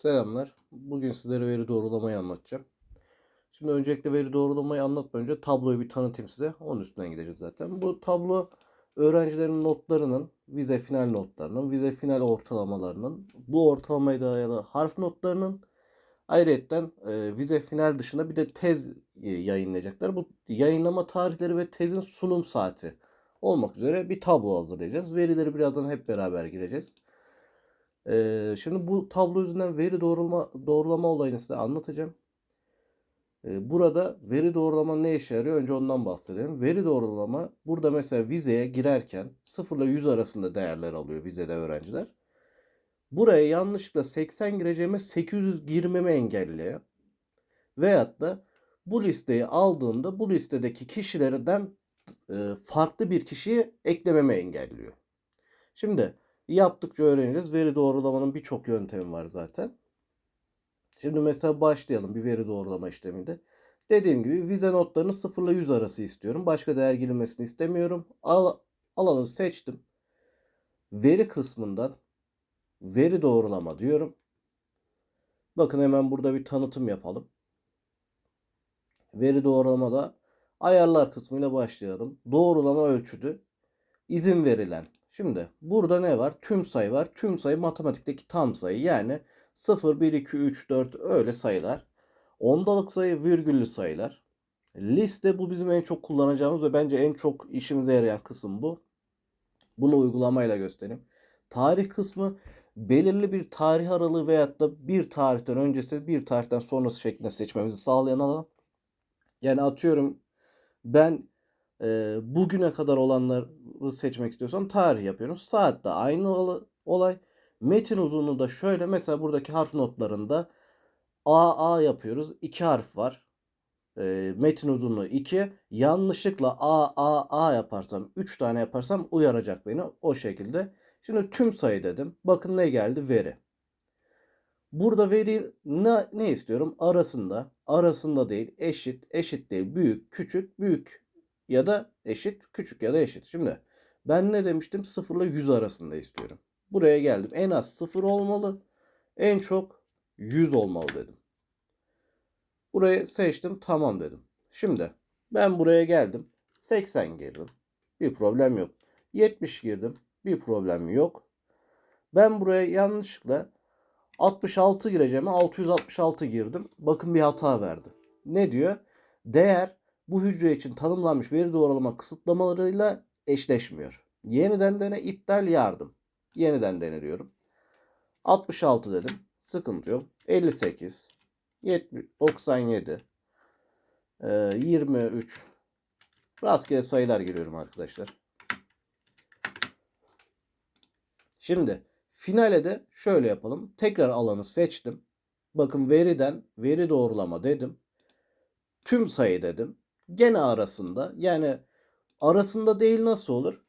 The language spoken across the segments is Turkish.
Selamlar. Bugün sizlere veri doğrulamayı anlatacağım. Şimdi öncelikle veri doğrulamayı anlatmadan önce tabloyu bir tanıtayım size. Onun üstünden gideceğiz zaten. Bu tablo öğrencilerin notlarının, vize final notlarının, vize final ortalamalarının, bu ortalamaya dayalı harf notlarının ayrıyetten e, vize final dışında bir de tez e, yayınlayacaklar. Bu yayınlama tarihleri ve tezin sunum saati olmak üzere bir tablo hazırlayacağız. Verileri birazdan hep beraber gireceğiz. Ee, şimdi bu tablo yüzünden veri doğrulama, doğrulama olayını size anlatacağım. Ee, burada veri doğrulama ne işe yarıyor? Önce ondan bahsedelim. Veri doğrulama burada mesela vizeye girerken 0 ile 100 arasında değerler alıyor vizede öğrenciler. Buraya yanlışlıkla 80 gireceğime 800 girmemi engelliyor. Veyahut da bu listeyi aldığımda bu listedeki kişilerden farklı bir kişiyi eklememe engelliyor. Şimdi yaptıkça öğreneceğiz. Veri doğrulamanın birçok yöntemi var zaten. Şimdi mesela başlayalım bir veri doğrulama işleminde. Dediğim gibi vize notlarını 0 ile 100 arası istiyorum. Başka değer girilmesini istemiyorum. Al, alanı seçtim. Veri kısmından veri doğrulama diyorum. Bakın hemen burada bir tanıtım yapalım. Veri doğrulamada ayarlar kısmıyla başlayalım. Doğrulama ölçütü izin verilen Şimdi burada ne var? Tüm sayı var. Tüm sayı matematikteki tam sayı. Yani 0, 1, 2, 3, 4 öyle sayılar. Ondalık sayı virgüllü sayılar. Liste bu bizim en çok kullanacağımız ve bence en çok işimize yarayan kısım bu. Bunu uygulamayla göstereyim. Tarih kısmı belirli bir tarih aralığı veyahut da bir tarihten öncesi bir tarihten sonrası şeklinde seçmemizi sağlayan alan. Yani atıyorum ben e, bugüne kadar olanları seçmek istiyorsam tarih yapıyorum. Saat de aynı olay. Metin uzunluğu da şöyle mesela buradaki harf notlarında A A yapıyoruz. İki harf var. E, metin uzunluğu 2. Yanlışlıkla A A A yaparsam 3 tane yaparsam uyaracak beni o şekilde. Şimdi tüm sayı dedim. Bakın ne geldi? Veri. Burada veri ne, ne istiyorum? Arasında, arasında değil, eşit, eşit değil, büyük, küçük, büyük ya da eşit, küçük ya da eşit. Şimdi ben ne demiştim? 0 ile 100 arasında istiyorum. Buraya geldim. En az 0 olmalı. En çok 100 olmalı dedim. Burayı seçtim. Tamam dedim. Şimdi ben buraya geldim. 80 girdim. Bir problem yok. 70 girdim. Bir problem yok. Ben buraya yanlışlıkla 66 gireceğim. 666 girdim. Bakın bir hata verdi. Ne diyor? Değer bu hücre için tanımlanmış veri doğrulama kısıtlamalarıyla eşleşmiyor. Yeniden dene iptal yardım. Yeniden deniliyorum. 66 dedim. Sıkıntı yok. 58 70, 97 23 rastgele sayılar giriyorum arkadaşlar. Şimdi finale de şöyle yapalım. Tekrar alanı seçtim. Bakın veriden veri doğrulama dedim. Tüm sayı dedim gene arasında. Yani arasında değil nasıl olur?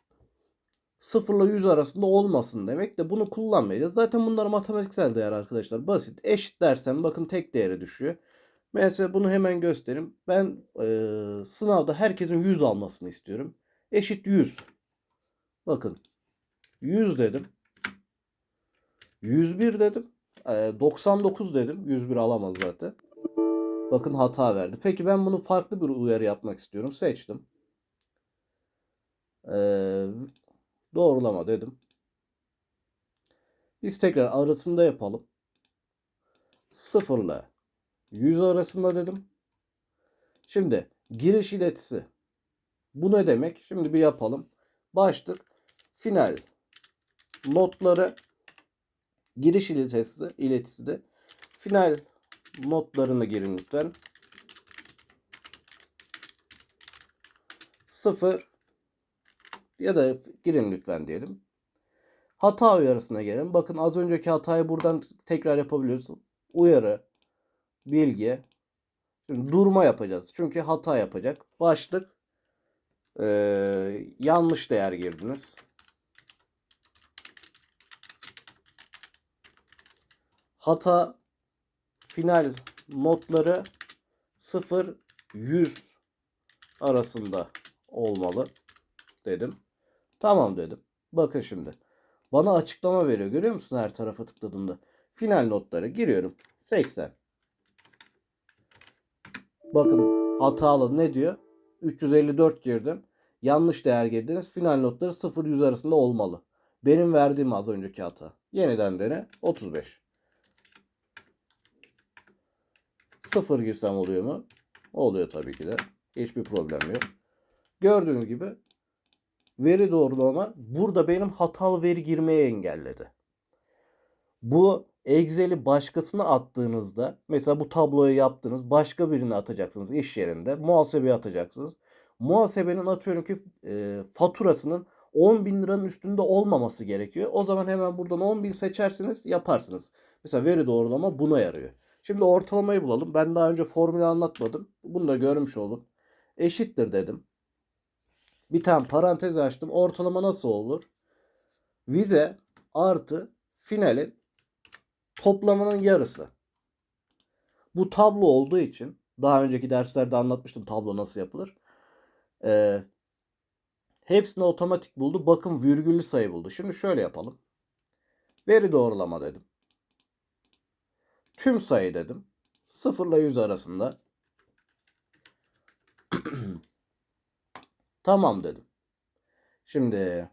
0 ile 100 arasında olmasın demek de bunu kullanmayacağız. Zaten bunlar matematiksel değer arkadaşlar. Basit. Eşit dersem bakın tek değeri düşüyor. Mesela bunu hemen göstereyim. Ben e, sınavda herkesin 100 almasını istiyorum. Eşit 100. Bakın 100 dedim. 101 dedim. E, 99 dedim. 101 alamaz zaten. Bakın hata verdi. Peki ben bunu farklı bir uyarı yapmak istiyorum. Seçtim. Ee, doğrulama dedim. Biz tekrar arasında yapalım. 0 ile 100 arasında dedim. Şimdi giriş iletisi. Bu ne demek? Şimdi bir yapalım. Başlık final notları giriş iletisi, iletisi de final notlarını girin lütfen. 0 ya da girin lütfen diyelim. Hata uyarısına gelin. Bakın az önceki hatayı buradan tekrar yapabiliyoruz. Uyarı, bilgi. Şimdi durma yapacağız. Çünkü hata yapacak. Başlık ee, yanlış değer girdiniz. Hata final notları 0-100 arasında olmalı dedim. Tamam dedim. Bakın şimdi. Bana açıklama veriyor. Görüyor musun her tarafa tıkladığımda? Final notları giriyorum. 80. Bakın hatalı ne diyor? 354 girdim. Yanlış değer girdiniz. Final notları 0-100 arasında olmalı. Benim verdiğim az önceki hata. Yeniden dene. 35. 0 girsem oluyor mu? Oluyor tabii ki de. Hiçbir problem yok. Gördüğünüz gibi veri doğrulama burada benim hatalı veri girmeye engelledi. Bu Excel'i başkasına attığınızda mesela bu tabloyu yaptınız başka birine atacaksınız iş yerinde muhasebeye atacaksınız. Muhasebenin atıyorum ki e, faturasının 10 bin liranın üstünde olmaması gerekiyor. O zaman hemen buradan 10 bin seçersiniz yaparsınız. Mesela veri doğrulama buna yarıyor. Şimdi ortalamayı bulalım. Ben daha önce formülü anlatmadım. Bunu da görmüş olun. Eşittir dedim. Bir tane parantez açtım. Ortalama nasıl olur? Vize artı finalin toplamanın yarısı. Bu tablo olduğu için daha önceki derslerde anlatmıştım tablo nasıl yapılır. Ee, hepsini otomatik buldu. Bakın virgüllü sayı buldu. Şimdi şöyle yapalım. Veri doğrulama dedim. Tüm sayı dedim. 0 ile 100 arasında. tamam dedim. Şimdi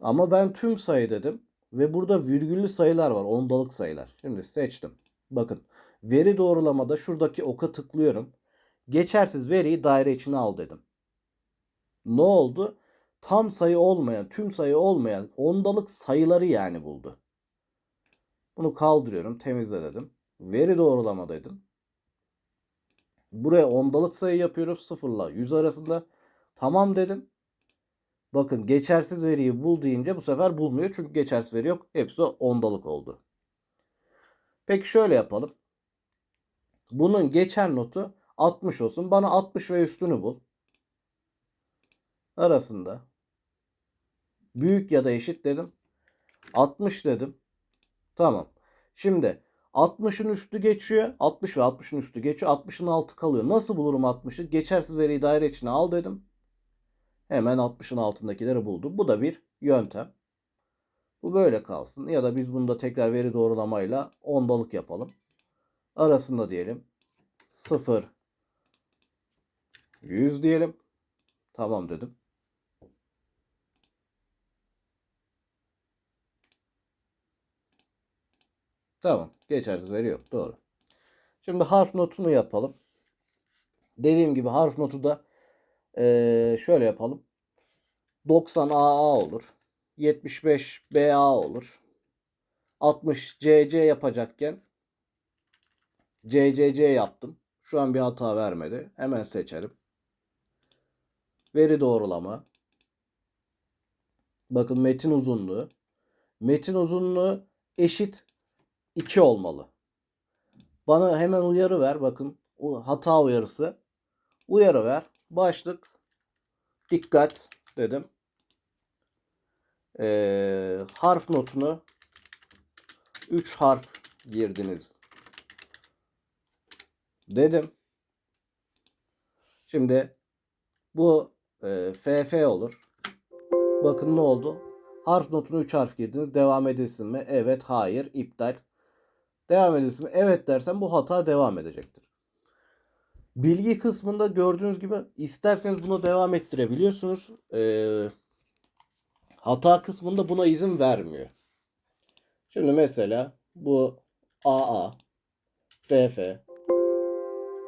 ama ben tüm sayı dedim ve burada virgüllü sayılar var. Ondalık sayılar. Şimdi seçtim. Bakın veri doğrulamada şuradaki oka tıklıyorum. Geçersiz veriyi daire içine al dedim. Ne oldu? Tam sayı olmayan, tüm sayı olmayan ondalık sayıları yani buldu. Bunu kaldırıyorum. Temizle dedim. Veri doğrulama dedim. Buraya ondalık sayı yapıyorum. 0 ile 100 arasında. Tamam dedim. Bakın geçersiz veriyi bul deyince bu sefer bulmuyor. Çünkü geçersiz veri yok. Hepsi ondalık oldu. Peki şöyle yapalım. Bunun geçer notu 60 olsun. Bana 60 ve üstünü bul. Arasında. Büyük ya da eşit dedim. 60 dedim. Tamam. Şimdi 60'ın üstü geçiyor. 60 ve 60'ın üstü geçiyor. 60'ın altı kalıyor. Nasıl bulurum 60'ı? Geçersiz veriyi daire içine al dedim. Hemen 60'ın altındakileri buldu. Bu da bir yöntem. Bu böyle kalsın. Ya da biz bunu da tekrar veri doğrulamayla ondalık yapalım. Arasında diyelim 0 100 diyelim. Tamam dedim. Tamam. Geçersiz veri yok. Doğru. Şimdi harf notunu yapalım. Dediğim gibi harf notu da ee, şöyle yapalım. 90 AA olur. 75 BA olur. 60 CC yapacakken CCC yaptım. Şu an bir hata vermedi. Hemen seçelim. Veri doğrulama. Bakın metin uzunluğu. Metin uzunluğu eşit 2 olmalı. Bana hemen uyarı ver. Bakın hata uyarısı. Uyarı ver. Başlık. Dikkat dedim. Ee, harf notunu 3 harf girdiniz. Dedim. Şimdi bu e, FF olur. Bakın ne oldu? Harf notunu 3 harf girdiniz. Devam edilsin mi? Evet, hayır, iptal. Devam edilsin? Evet dersen bu hata devam edecektir. Bilgi kısmında gördüğünüz gibi isterseniz buna devam ettirebiliyorsunuz. Ee, hata kısmında buna izin vermiyor. Şimdi mesela bu AA, FF.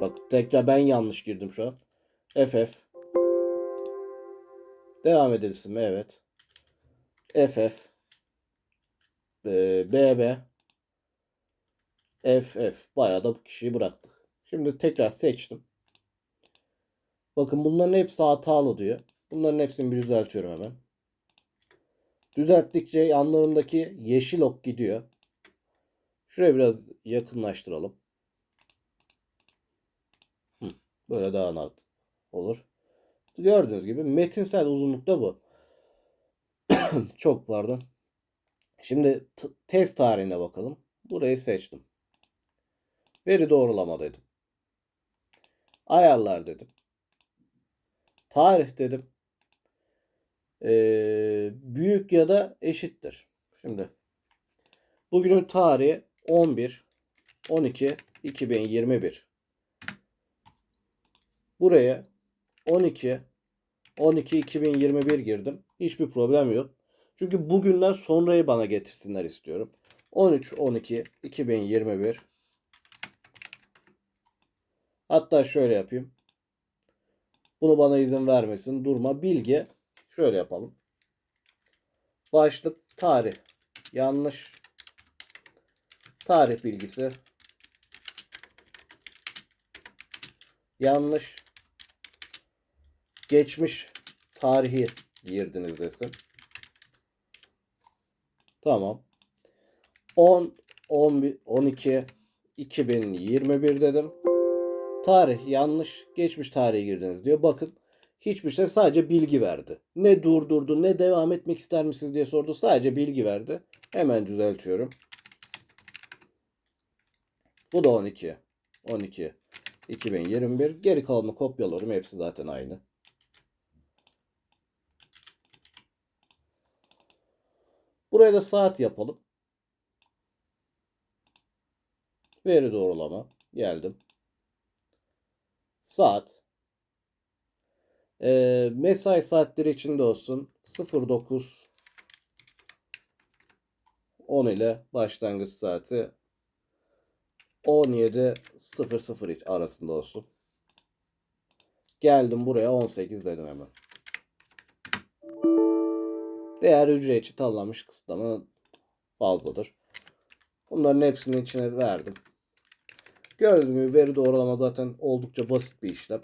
Bak tekrar ben yanlış girdim şu an. FF. Devam edilsin mi? Evet. FF. Ee, BB. FF. Bayağı da bu kişiyi bıraktık. Şimdi tekrar seçtim. Bakın bunların hepsi hatalı diyor. Bunların hepsini bir düzeltiyorum hemen. Düzelttikçe yanlarındaki yeşil ok gidiyor. Şuraya biraz yakınlaştıralım. böyle daha net olur. Gördüğünüz gibi metinsel uzunlukta bu. Çok pardon. Şimdi test tarihine bakalım. Burayı seçtim. Veri doğrulama dedim. Ayarlar dedim. Tarih dedim. Ee, büyük ya da eşittir. Şimdi bugünün tarihi 11 12 2021. Buraya 12 12 2021 girdim. Hiçbir problem yok. Çünkü bugünden sonrayı bana getirsinler istiyorum. 13 12 2021 Hatta şöyle yapayım. Bunu bana izin vermesin. Durma bilgi. Şöyle yapalım. Başlık tarih. Yanlış. Tarih bilgisi. Yanlış. Geçmiş tarihi girdiniz desin. Tamam. 10 11 12 2021 dedim. Tarih yanlış. Geçmiş tarihe girdiniz diyor. Bakın hiçbir şey sadece bilgi verdi. Ne durdurdu ne devam etmek ister misiniz diye sordu. Sadece bilgi verdi. Hemen düzeltiyorum. Bu da 12. 12. 2021. Geri kalanını kopyalıyorum. Hepsi zaten aynı. Buraya da saat yapalım. Veri doğrulama. Geldim. Saat. Ee, mesai saatleri içinde olsun. 09 10 ile başlangıç saati 17.00 arasında olsun. Geldim buraya 18 dedim hemen. Değer hücre içi tanımlanmış kısıtlama fazladır. Bunların hepsinin içine verdim. Gördüğünüz gibi veri doğrulama zaten oldukça basit bir işlem.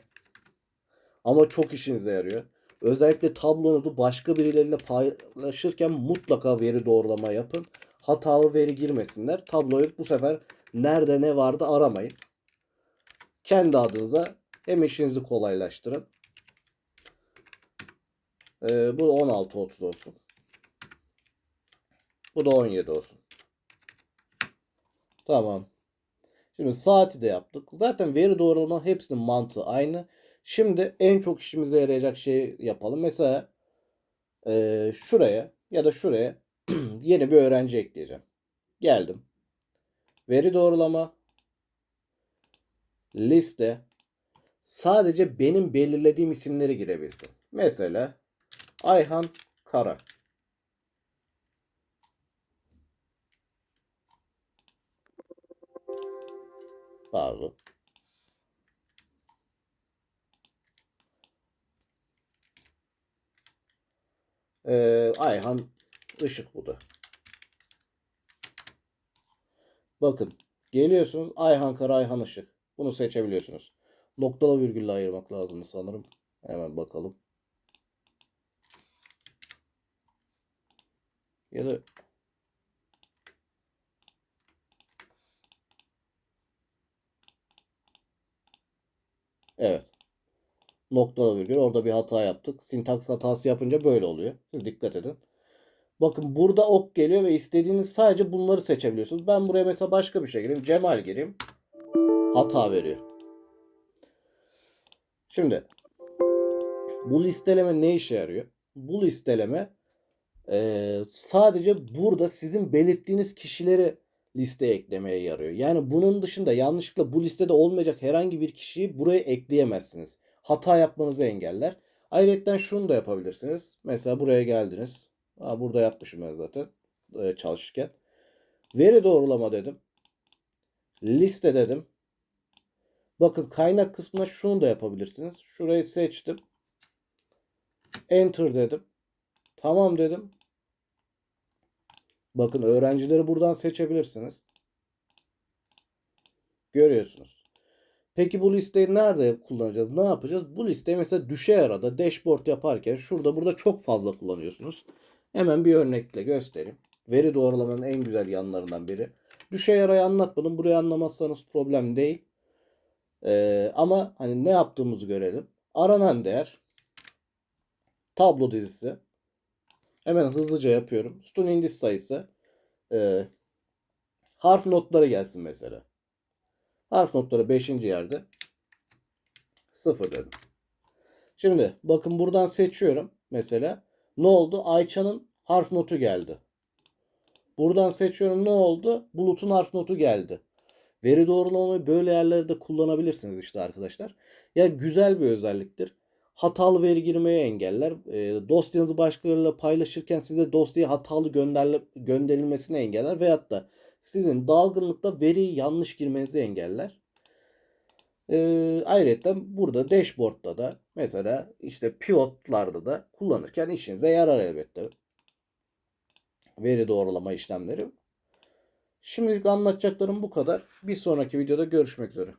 Ama çok işinize yarıyor. Özellikle tablonuzu başka birileriyle paylaşırken mutlaka veri doğrulama yapın. Hatalı veri girmesinler. Tabloyu bu sefer nerede ne vardı aramayın. Kendi adınıza hem işinizi kolaylaştırın. Ee, bu 16.30 olsun. Bu da 17 olsun. Tamam. Şimdi saati de yaptık. Zaten veri doğrulama hepsinin mantığı aynı. Şimdi en çok işimize yarayacak şeyi yapalım. Mesela e, şuraya ya da şuraya yeni bir öğrenci ekleyeceğim. Geldim. Veri doğrulama. Liste. Sadece benim belirlediğim isimleri girebilsin. Mesela Ayhan Kara. Pardon. Ee, Ayhan Işık bu da. Bakın geliyorsunuz Ayhan Kara Ayhan Işık. Bunu seçebiliyorsunuz. Noktalı virgülle ayırmak lazım sanırım. Hemen bakalım. Ya da Evet. Noktalı virgül. Orada bir hata yaptık. Sintaks hatası yapınca böyle oluyor. Siz dikkat edin. Bakın burada ok geliyor ve istediğiniz sadece bunları seçebiliyorsunuz. Ben buraya mesela başka bir şey gireyim. Cemal gireyim. Hata veriyor. Şimdi bu listeleme ne işe yarıyor? Bu listeleme e, sadece burada sizin belirttiğiniz kişileri listeye eklemeye yarıyor. Yani bunun dışında yanlışlıkla bu listede olmayacak herhangi bir kişiyi buraya ekleyemezsiniz. Hata yapmanızı engeller. Ayrıca şunu da yapabilirsiniz. Mesela buraya geldiniz. Ha, burada yapmışım ben zaten e, çalışırken. Veri doğrulama dedim. Liste dedim. Bakın kaynak kısmına şunu da yapabilirsiniz. Şurayı seçtim. Enter dedim. Tamam dedim. Bakın öğrencileri buradan seçebilirsiniz. Görüyorsunuz. Peki bu listeyi nerede kullanacağız? Ne yapacağız? Bu listeyi mesela düşe arada dashboard yaparken şurada burada çok fazla kullanıyorsunuz. Hemen bir örnekle göstereyim. Veri doğrulamanın en güzel yanlarından biri. Düşe yarayı anlatmadım. Burayı anlamazsanız problem değil. Ee, ama hani ne yaptığımızı görelim. Aranan değer tablo dizisi Hemen hızlıca yapıyorum. Sütun indiş sayısı. E, harf notları gelsin mesela. Harf notları 5. yerde. 0 dedim. Şimdi bakın buradan seçiyorum mesela. Ne oldu? Ayça'nın harf notu geldi. Buradan seçiyorum ne oldu? Bulut'un harf notu geldi. Veri doğrulamayı böyle yerlerde kullanabilirsiniz işte arkadaşlar. Ya güzel bir özelliktir. Hatalı veri girmeyi engeller. E, dosyanızı başkalarıyla paylaşırken size dosyaya hatalı gönderilmesini engeller. Veyahut da sizin dalgınlıkta veriyi yanlış girmenizi engeller. E, ayrıca burada dashboard'da da mesela işte pivotlarda da kullanırken işinize yarar elbette. Veri doğrulama işlemleri. Şimdilik anlatacaklarım bu kadar. Bir sonraki videoda görüşmek üzere.